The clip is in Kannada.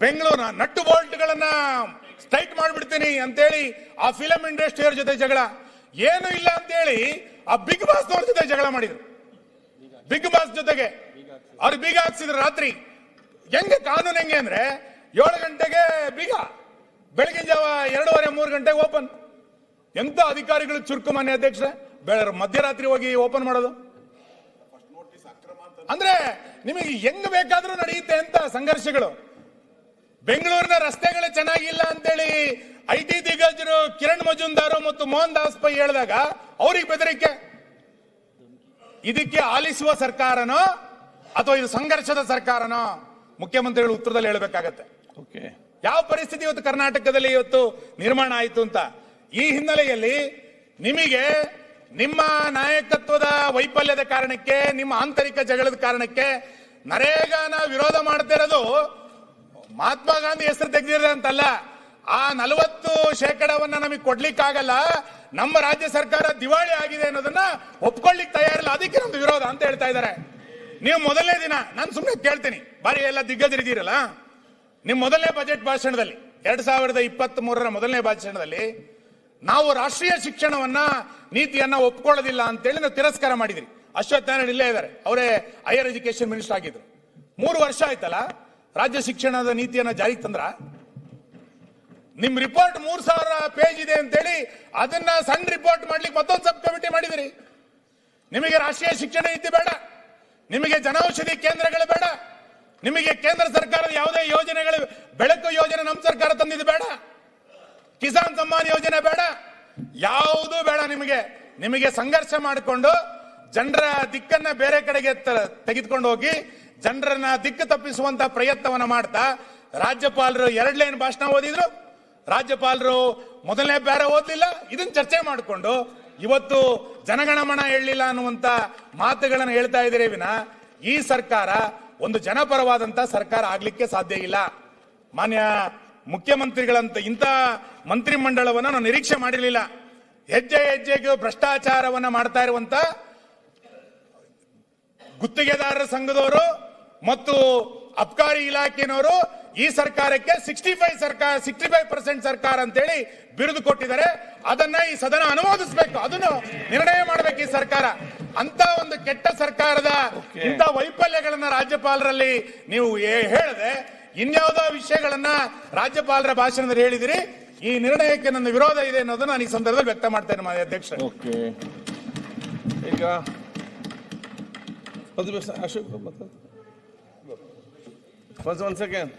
ಬೆಂಗಳೂರಿನ ನಟ್ಟು ಬೋಲ್ಟ್ಗಳನ್ನ ಸ್ಟ್ರೈಟ್ ಮಾಡ್ಬಿಡ್ತೀನಿ ಅಂತೇಳಿ ಆ ಫಿಲಂ ಇಂಡಸ್ಟ್ರಿಯವ್ರ ಜೊತೆ ಜಗಳ. ಏನು ಇಲ್ಲ ಅಂತೇಳಿ ಆ ಬಿಗ್ ಬಾಸ್ ಅವ್ರ ಜೊತೆ ಜಗಳ ಮಾಡಿದ್ರು. ಬಿಗ್ ಬಾಸ್ ಜೊತೆಗೆ. ಅವ್ರು ಬೀಗ ಹಾಕ್ಸಿದ್ರು ರಾತ್ರಿ. ಹೆಂಗೆ ಕಾನೂನು ಹೆಂಗೆ ಅಂದ್ರೆ ಏಳು ಗಂಟೆಗೆ ಬೀಗ. ಬೆಳಗಿನ ಜಾವ ಎರಡೂವರೆ, ಮೂರು ಗಂಟೆಗೆ ಓಪನ್ ಎಂತ ಅಧಿಕಾರಿಗಳು ಚುರುಕು ಮಾನ್ಯ ಅಧ್ಯಕ್ಷ ಬೆಳ ಮಧ್ಯರಾತ್ರಿ ಹೋಗಿ ಓಪನ್ ಮಾಡೋದು. ಅಂದ್ರೆ ನಿಮಗೆ ಹೆಂಗ್ ಬೇಕಾದ್ರೂ ನಡೆಯುತ್ತೆ ಅಂತ ಸಂಘರ್ಷಗಳು. ಬೆಂಗಳೂರಿನ ರಸ್ತೆಗಳು ಚೆನ್ನಾಗಿಲ್ಲ ಅಂತೇಳಿ ಐ ಟಿ ದಿಗ್ಗಜರು ಕಿರಣ್ ಮಜುಂದಾರ್ ಮತ್ತು ಮೋಹನ್ ದಾಸ್ ಪೈ ಹೇಳಿದಾಗ ಅವ್ರಿಗೆ ಬೆದರಿಕೆ. ಇದಕ್ಕೆ ಆಲಿಸುವ ಸರ್ಕಾರನೋ ಅಥವಾ ಇದು ಸಂಘರ್ಷದ ಸರ್ಕಾರನೋ ಮುಖ್ಯಮಂತ್ರಿಗಳು ಉತ್ತರದಲ್ಲಿ ಹೇಳಬೇಕಾಗತ್ತೆ. ಓಕೆ. ಯಾವ ಪರಿಸ್ಥಿತಿ ಇವತ್ತು ಕರ್ನಾಟಕದಲ್ಲಿ ಇವತ್ತು ನಿರ್ಮಾಣ ಆಯಿತು ಅಂತ? ಈ ಹಿನ್ನೆಲೆಯಲ್ಲಿ ನಿಮಗೆ ನಿಮ್ಮ ನಾಯಕತ್ವದ ವೈಫಲ್ಯದ ಕಾರಣಕ್ಕೆ ನಿಮ್ಮ ಆಂತರಿಕ ಜಗಳದ ಕಾರಣಕ್ಕೆ ನರೇಗಾನ ವಿರೋಧ ಮಾಡ್ತಿರೋದು ಮಹಾತ್ಮ ಗಾಂಧಿ ಹೆಸರು ತೆಗೆದಿರೋದು ಅಂತಲ್ಲ, ಆ ನಲವತ್ತು ಶೇಕಡವನ್ನ ನಮಗೆ ಕೊಡ್ಲಿಕ್ಕಾಗಲ್ಲ, ನಮ್ಮ ರಾಜ್ಯ ಸರ್ಕಾರ ದಿವಾಳಿ ಆಗಿದೆ ಅನ್ನೋದನ್ನ ಒಪ್ಕೊಳ್ಳಿಕ್ ತಯಾರಿಲ್ಲ. ಅದಕ್ಕೆ ನಮ್ದು ವಿರೋಧ ಅಂತ ಹೇಳ್ತಾ ಇದ್ದಾರೆ. ನೀವು ಮೊದಲನೇ ದಿನ, ನಾನು ಸುಮ್ಮನೆ ಕೇಳ್ತೀನಿ. ಬಾರಿ ಎಲ್ಲ ದಿಗ್ಗಜರಿದ್ದೀರಲ್ಲ? ನಿಮ್ಮ ಮೊದಲನೇ ಬಜೆಟ್ ಭಾಷಣದಲ್ಲಿ, ಎರಡ್ ಸಾವಿರದ ಇಪ್ಪತ್ತ್ ಮೂರರ ಮೊದಲನೇ ಭಾಷಣದಲ್ಲಿ, ನಾವು ರಾಷ್ಟ್ರೀಯ ಶಿಕ್ಷಣವನ್ನ, ನೀತಿಯನ್ನ ಒಪ್ಕೊಳ್ಳೋದಿಲ್ಲ ಅಂತೇಳಿ ನಾವು ತಿರಸ್ಕಾರ ಮಾಡಿದ್ರಿ. ಅಶ್ವತ್ಥ ನಾರಾಯಣ ಇಲ್ಲೇ ಇದ್ದಾರೆ. ಅವರೇ ಹೈಯರ್ ಎಜುಕೇಶನ್ ಮಿನಿಸ್ಟರ್ ಆಗಿದ್ರು. ಮೂರು ವರ್ಷ ಆಯ್ತಲ್ಲ? ರಾಜ್ಯ ಶಿಕ್ಷಣದ ನೀತಿಯನ್ನ ಜಾರಿಗೆ ತಂದ್ರ? ನಿಮ್ ರಿಪೋರ್ಟ್ ಮೂರ್ ಸಾವಿರ ಪೇಜ್ ಇದೆ ಅಂತೇಳಿ ಅದನ್ನ ಸಣ್ಣ ರಿಪೋರ್ಟ್ ಮಾಡ್ಲಿಕ್ಕೆ ಮತ್ತೊಂದು ಸಬ್ ಕಮಿಟಿ ಮಾಡಿದಿರಿ. ನಿಮಗೆ ರಾಷ್ಟ್ರೀಯ ಶಿಕ್ಷಣ ನೀತಿ ಬೇಡ, ನಿಮಗೆ ಜನೌಷಧಿ ಕೇಂದ್ರಗಳು ಬೇಡ, ನಿಮಗೆ ಕೇಂದ್ರ ಸರ್ಕಾರದ ಯಾವುದೇ ಯೋಜನೆಗಳು, ಬೆಳಕು ಯೋಜನೆ ನಮ್ಮ ಸರ್ಕಾರ ತಂದಿದ್ದು ಬೇಡ, ಕಿಸಾನ್ ಸಮ್ಮಾನ್ ಯೋಜನೆ ಬೇಡ, ಯಾವುದೂ ಬೇಡ ನಿಮಗೆ. ನಿಮಗೆ ಸಂಘರ್ಷ ಮಾಡಿಕೊಂಡು ಜನರ ದಿಕ್ಕನ್ನ ಬೇರೆ ಕಡೆಗೆ ತೆಗೆದುಕೊಂಡು ಹೋಗಿ ಜನರನ್ನ ದಿಕ್ಕು ತಪ್ಪಿಸುವಂತ ಪ್ರಯತ್ನವನ್ನ ಮಾಡ್ತಾ ರಾಜ್ಯಪಾಲರು ಎರಡ್ ಭಾಷಣ ಓದಿದ್ರು. ರಾಜ್ಯಪಾಲರು ಮೊದಲನೇ ಬೇರೆ ಓದಲಿಲ್ಲ ಇದನ್ನ ಚರ್ಚೆ ಮಾಡಿಕೊಂಡು ಇವತ್ತು ಜನಗಣಮನ ಹೇಳಲಿಲ್ಲ ಅನ್ನುವಂತ ಮಾತುಗಳನ್ನು ಹೇಳ್ತಾ ಇದ್ದೀರಿ ವಿನ. ಈ ಸರ್ಕಾರ ಒಂದು ಜನಪರವಾದಂತ ಸರ್ಕಾರ ಆಗ್ಲಿಕ್ಕೆ ಸಾಧ್ಯ ಇಲ್ಲ. ಮಾನ್ಯ ಮುಖ್ಯಮಂತ್ರಿಗಳಂತ ಇಂಥ ಮಂತ್ರಿಮಂಡಲವನ್ನು ನಾವು ನಿರೀಕ್ಷೆ ಮಾಡಿರಲಿಲ್ಲ. ಹೆಜ್ಜೆ ಹೆಜ್ಜೆಗೂ ಭ್ರಷ್ಟಾಚಾರವನ್ನ ಮಾಡ್ತಾ ಇರುವಂತ ಗುತ್ತಿಗೆದಾರರ ಸಂಘದವರು ಮತ್ತು ಅಬ್ಕಾರಿ ಇಲಾಖೆನವರು ಈ ಸರ್ಕಾರಕ್ಕೆ ಸಿಕ್ಸ್ಟಿ ಫೈವ್ ಸರ್ಕಾರ ಸಿಕ್ಸ್ಟಿ ಫೈವ್ ಪರ್ಸೆಂಟ್ ಸರ್ಕಾರ ಅಂತೇಳಿ ಬಿರುದು ಕೊಟ್ಟಿದ್ದಾರೆ. ಅದನ್ನ ಈ ಸದನ ಅನುಮೋದಿಸಬೇಕು. ಅದನ್ನು ನಿರ್ಣಯ ಮಾಡಬೇಕು ಈ ಸರ್ಕಾರ. ಅಂತ ಒಂದು ಕೆಟ್ಟ ಸರ್ಕಾರದ ಇಂಥ ವೈಫಲ್ಯಗಳನ್ನ ರಾಜ್ಯಪಾಲರಲ್ಲಿ ನೀವು ಹೇಳದೆ ಇನ್ಯಾವುದೋ ವಿಷಯಗಳನ್ನ ರಾಜ್ಯಪಾಲರ ಭಾಷಣದಲ್ಲಿ ಹೇಳಿದಿರಿ. ಈ ನಿರ್ಣಯಕ್ಕೆ ನನ್ನ ವಿರೋಧ ಇದೆ ಅನ್ನೋದನ್ನ ನಾನು ಈ ಸಂದರ್ಭದಲ್ಲಿ ವ್ಯಕ್ತ ಮಾಡ್ತೇನೆ ಮಾನ್ಯ ಅಧ್ಯಕ್ಷ ಈಗ ಅಶೋಕ್ Once once again.